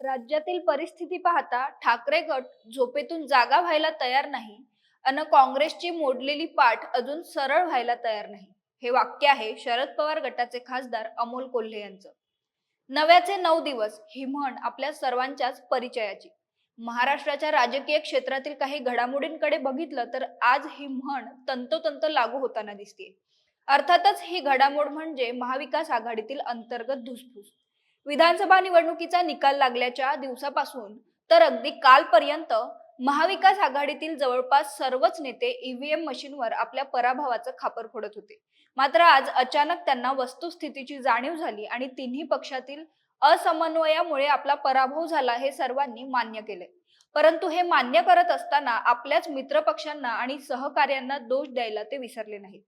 राज्यातील परिस्थिती पाहता ठाकरे गट झोपेतून जागा व्हायला तयार नाही अन काँग्रेसची मोडलेली पाठ अजून सरळ व्हायला तयार नाही. हे वाक्य आहे शरद पवार गटाचे खासदार अमोल कोल्हे यांचं. नव्याचे नऊ दिवस ही म्हण आपल्या सर्वांच्याच परिचयाची. महाराष्ट्राच्या राजकीय क्षेत्रातील काही घडामोडींकडे बघितलं तर आज ही म्हण तंतोतंत लागू होताना दिसते अर्थातच ही घडामोड म्हणजे महाविकास आघाडीतील अंतर्गत धुसफूस. विधानसभा निवडणुकीचा निकाल लागल्याच्या दिवसापासून तर अगदी कालपर्यंत महाविकास आघाडीतील जवळपास सर्वच नेते ईव्हीएम मशीनवर आपल्या पराभवाचं खापर फोडत होते. मात्र आज अचानक त्यांना वस्तुस्थितीची जाणीव झाली आणि तिन्ही पक्षातील असमन्वयामुळे आपला पराभव झाला हे सर्वांनी मान्य केले परंतु हे मान्य करत असताना आपल्याच मित्रपक्षांना आणि सहकार्यांना दोष द्यायला ते विसरले नाहीत.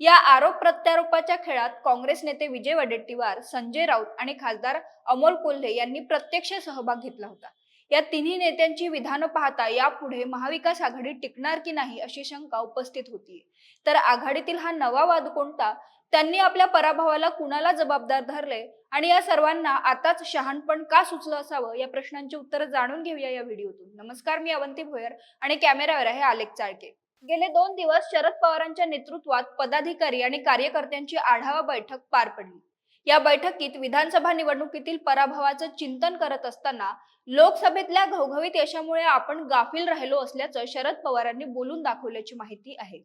या आरोप प्रत्यारोपाच्या खेळात काँग्रेस नेते विजय वडेट्टीवार संजय राऊत आणि खासदार अमोल कोल्हे यांनी प्रत्यक्ष सहभाग घेतला होता. या तिन्ही नेत्यांची विधानं पाहता यापुढे महाविकास आघाडी टिकणार की नाही अशी शंका उपस्थित होती तर आघाडीतील हा नवा वाद कोणता? त्यांनी आपल्या पराभवाला कुणाला जबाबदार धरले? आणि या सर्वांना आताच शहाणपण का सुचलं असावं? या प्रश्नांची उत्तरं जाणून घेऊया या व्हिडिओतून. नमस्कार मी अवंती भोयर आणि कॅमेरावर आहे आलेख चाळके. गेले दोन दिवस शरद पवारांच्या नेतृत्वात पदाधिकारी आणि कार्यकर्त्यांची आढावा बैठक पार पडली. या बैठकीत विधानसभा निवडणुकीतील पराभवाचं चिंतन करत असताना लोकसभेतल्या घवघवीत यशामुळे आपण गाफील राहिलो असल्याचं शरद पवारांनी बोलून दाखवल्याची माहिती आहे.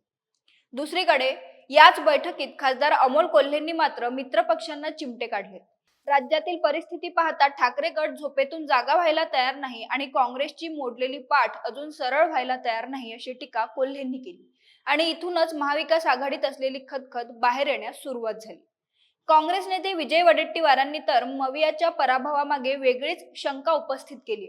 दुसरीकडे याच बैठकीत खासदार अमोल कोल्हेंनी मात्र मित्रपक्षांना चिमटे काढले. राज्यातील परिस्थिती पाहता ठाकरे गट झोपेतून जागा व्हायला तयार नाही आणि काँग्रेसची मोडलेली पाठ अजून सरळ व्हायला तयार नाही अशी टीका कोल्हेंनी केली. आणि इथूनच महाविकास आघाडीत असलेली खतखत बाहेर येण्यास सुरुवात झाली. काँग्रेस नेते विजय वडेट्टीवारांनी तर मवियाच्या पराभवामागे वेगळीच शंका उपस्थित केली.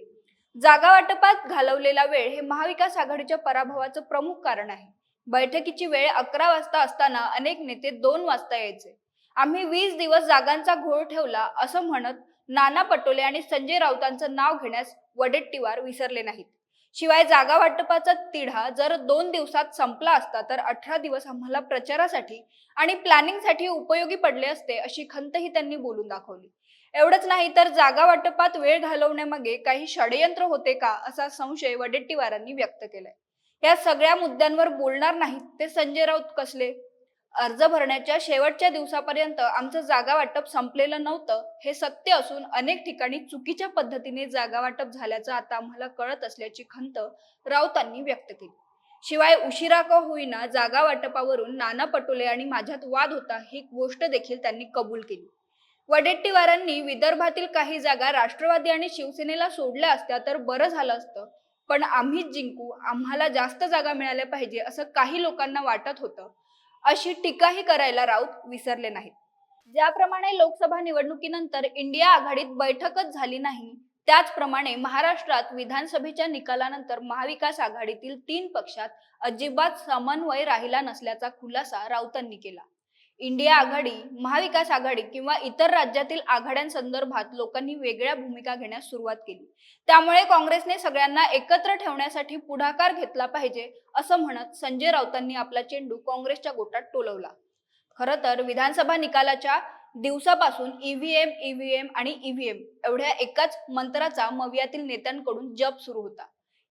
जागा वाटपात घालवलेला वेळ हे महाविकास आघाडीच्या पराभवाचं प्रमुख कारण आहे. बैठकीची वेळ अकरा वाजता असताना अनेक नेते दोन वाजता यायचे. आम्ही वीस दिवस जागांचा घोळ ठेवला असं म्हणत नाना पटोले आणि संजय राऊतांचं नाव घेण्यास वडेट्टीवार विसरले नाहीत. शिवाय जागा वाटपाचा तिढा जर दोन दिवसात संपला असता तर अठरा दिवस आम्हाला प्रचारासाठी आणि प्लॅनिंगसाठी उपयोगी पडले असते अशी खंतही त्यांनी बोलून दाखवली. एवढंच नाही तर जागा वाटपात वेळ घालवण्यामागे काही षडयंत्र होते का असा संशय वडेट्टीवारांनी व्यक्त केलाय. या सगळ्या मुद्द्यांवर बोलणार नाहीत ते संजय राऊत कसले? अर्ज भरण्याच्या शेवटच्या दिवसापर्यंत आमचं जागा वाटप संपलेलं नव्हतं हे सत्य असून अनेक ठिकाणी चुकीच्या पद्धतीने जागा वाटप झाल्याचं आता आम्हाला कळत असल्याची खंत राऊतांनी व्यक्त केली. शिवाय उशिरा का होईना जागा वाटपावरून नाना पटोले आणि माझ्यात वाद होता ही गोष्ट देखील त्यांनी कबूल केली. वडेट्टीवारांनी विदर्भातील काही जागा राष्ट्रवादी आणि शिवसेनेला सोडल्या असत्या तर बरं झालं असतं पण आम्हीच जिंकू आम्हाला जास्त जागा मिळाल्या पाहिजे असं काही लोकांना वाटत होतं. अशी टीकाही करायला राऊत विसरले नाहीत. ज्याप्रमाणे लोकसभा निवडणुकीनंतर इंडिया आघाडीत बैठकच झाली नाही त्याचप्रमाणे महाराष्ट्रात विधानसभेच्या निकालानंतर महाविकास आघाडीतील तीन पक्षात अजिबात समन्वय राहिला नसल्याचा खुलासा राऊतांनी केला. इंडिया आघाडी महाविकास आघाडी किंवा इतर राज्यातील आघाड्यांसंदर्भात लोकांनी वेगळ्या भूमिका घेण्यास सुरुवात केली. त्यामुळे काँग्रेसने सगळ्यांना एकत्र ठेवण्यासाठी पुढाकार घेतला पाहिजे असं म्हणत संजय राऊतांनी आपला चेंडू काँग्रेसच्या गोटात टोलवला. खरं तर विधानसभा निकालाच्या दिवसापासून ईव्हीएम ईव्हीएम आणि ईव्हीएम एवढ्या एकाच मंत्राचा मवियातील नेत्यांकडून जप सुरू होता.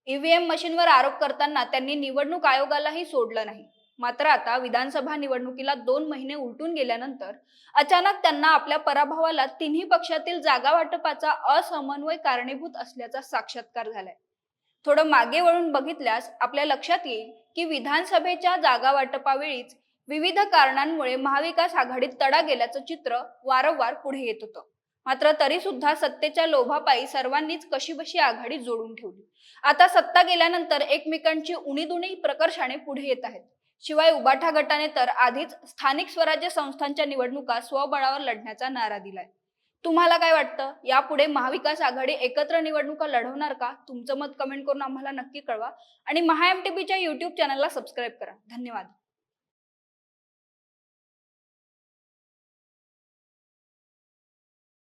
ईव्हीएम मशीनवर आरोप करताना त्यांनी निवडणूक आयोगालाही सोडलं नाही. मात्र आता विधानसभा निवडणुकीला दोन महिने उलटून गेल्यानंतर अचानक त्यांना आपल्या पराभवाला तिन्ही पक्षातील जागा वाटपाचा असमन्वय कारणीभूत असल्याचा साक्षात्कार झालाय. थोडं मागे वळून बघितल्यास आपल्या लक्षात येईल की विधानसभेच्या जागा वाटपावेळीच विविध कारणांमुळे महाविकास आघाडीत तडा गेल्याचं चित्र वारंवार पुढे येत होतं. मात्र तरी सुद्धा सत्तेच्या लोभापायी सर्वांनीच कशीबशी आघाडी जोडून ठेवली. आता सत्ता गेल्यानंतर एकमेकांची उणीदुणी प्रकर्षाने पुढे येत आहेत. शिवाय उबाठा गटाने तर आधीच स्थानिक स्वराज्य संस्थांच्या निवडणुका स्वबळावर लढण्याचा नारा दिलाय. तुम्हाला काय वाटतं? यापुढे महाविकास आघाडी एकत्र निवडणुका लढवणार का? तुमचं मत कमेंट करून आम्हाला नक्की कळवा. आणि महाएमटीबीच्या युट्यूब चॅनलला सबस्क्राईब करा. धन्यवाद.